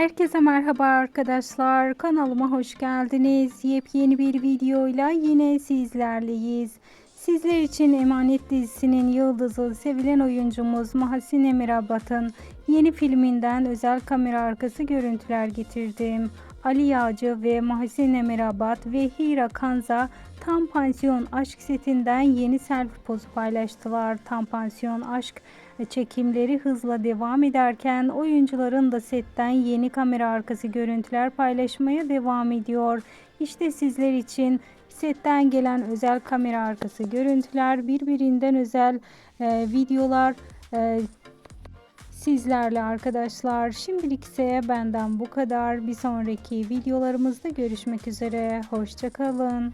Herkese merhaba arkadaşlar. Kanalıma hoş geldiniz. Yepyeni bir videoyla yine sizlerleyiz. Sizler için Emanet dizisinin yıldızı sevilen oyuncumuz Mahsin Emirabat'ın yeni filminden özel kamera arkası görüntüler getirdim. Ali Yağcı ve Mahsin Emirabat ve Hira Kanza Tam Pansiyon Aşk setinden yeni selfie pozu paylaştılar. Tam Pansiyon Aşk çekimleri hızla devam ederken oyuncuların da setten yeni kamera arkası görüntüler paylaşmaya devam ediyor. İşte sizler için setten gelen özel kamera arkası görüntüler, birbirinden özel e, videolar e, sizlerle arkadaşlar. Şimdilik ise benden bu kadar. Bir sonraki videolarımızda görüşmek üzere. Hoşçakalın.